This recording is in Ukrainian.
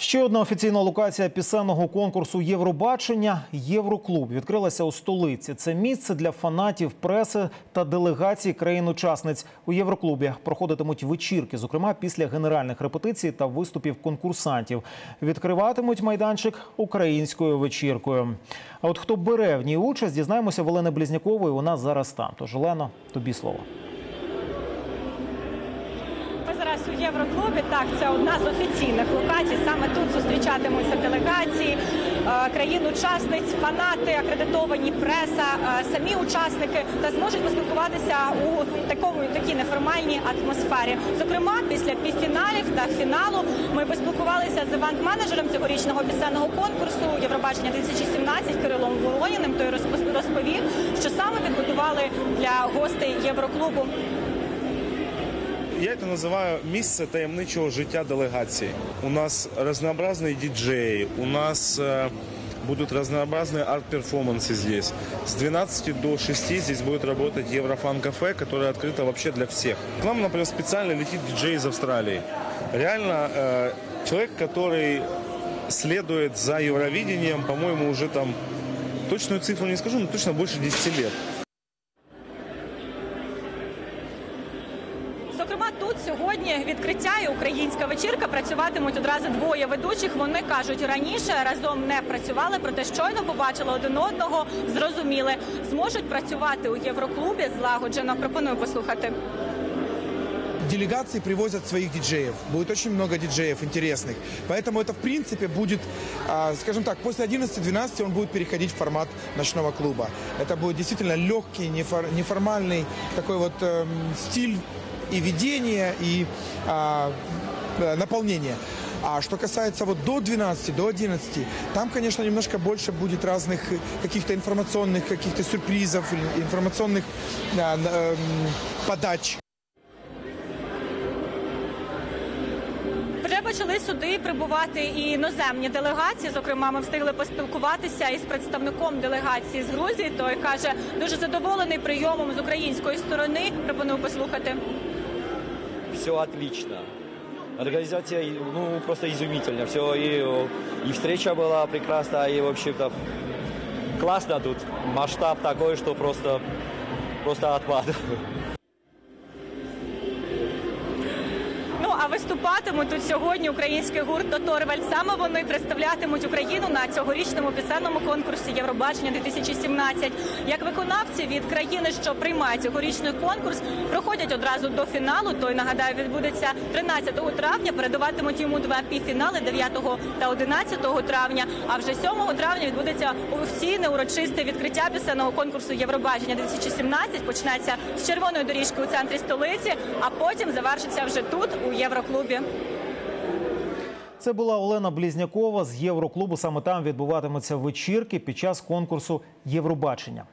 Ще одна офіційна локація пісенного конкурсу Євробачення Євроклуб відкрилася у столиці. Це місце для фанатів преси та делегацій країн-учасниць. У Євроклубі проходитимуть вечірки, зокрема після генеральних репетицій та виступів конкурсантів. Відкриватимуть майданчик українською вечіркою. А от хто бере в ній участь, дізнаємося в Олени Близнякової. У нас зараз там. Тож Олено, тобі слово. Ми зараз у Євроклубі. Так, це одна з офіційних локацій. Саме тут зустрічатимуться делегації, е, країн-учасниць, фанати, акредитовані преса, е, самі учасники та зможуть поспілкуватися у такому такій неформальній атмосфері. Зокрема, після півфіналів та фіналу ми поспілкувалися з івент-менеджером цьогорічного пісенного конкурсу Євробачення 2017 Кирилом Вороніним. Той розповів, що саме підготували для гостей Євроклубу. Я це називаю місце таємничого життя делегації. У нас разнообразные диджеи, у нас э, будут разнообразные арт-перформансы здесь. С 12 до 6 здесь будет работать Еврофан-кафе, которое открыто вообще для всех. К нам, например, специально летит диджей из Австралии. Реально, э, человек, который следует за Евровидением, по-моему, уже там, точную цифру не скажу, но точно больше 10 лет. тут сьогодні відкриття і українська вечірка працюватимуть одразу двоє ведучих. Вони кажуть, раніше разом не працювали, проте щойно побачили один одного, зрозуміли, зможуть працювати у Євроклубі злагоджено. Пропоную послухати. делегации привозят своих диджеев. Будет очень много диджеев интересных. Поэтому это, в принципе, будет, а, скажем так, после 11-12 он будет переходить в формат ночного клуба. Это будет действительно легкий, нефор- неформальный такой вот эм, стиль и ведения, и а, э, наполнения. А что касается вот до 12, до 11, там, конечно, немножко больше будет разных э, каких-то информационных, каких-то сюрпризов, или информационных а, н- эм, подач. Вже почали сюди прибувати і іноземні делегації. Зокрема, ми встигли поспілкуватися із представником делегації з Грузії. Той каже, дуже задоволений прийомом з української сторони. Пропоную послухати. Все отлично. Организация, ну, просто изумительно. Все, и, и встреча была прекрасна, и, в общем-то, классно тут. Масштаб такой, что просто, просто отпад. виступатимуть тут сьогодні український гурт Доторваль. Саме вони представлятимуть Україну на цьогорічному пісенному конкурсі Євробачення 2017. Як виконавці від країни, що приймає цьогорічний конкурс, проходять одразу до фіналу. Той нагадаю відбудеться 13 травня. Передаватимуть йому два півфінали 9 та 11 травня. А вже 7 травня відбудеться офіційне урочисте відкриття пісенного конкурсу Євробачення 2017. Почнеться з червоної доріжки у центрі столиці, а потім завершиться вже тут у Євроклубі. Це була Олена Близнякова з Євроклубу. Саме там відбуватимуться вечірки під час конкурсу Євробачення.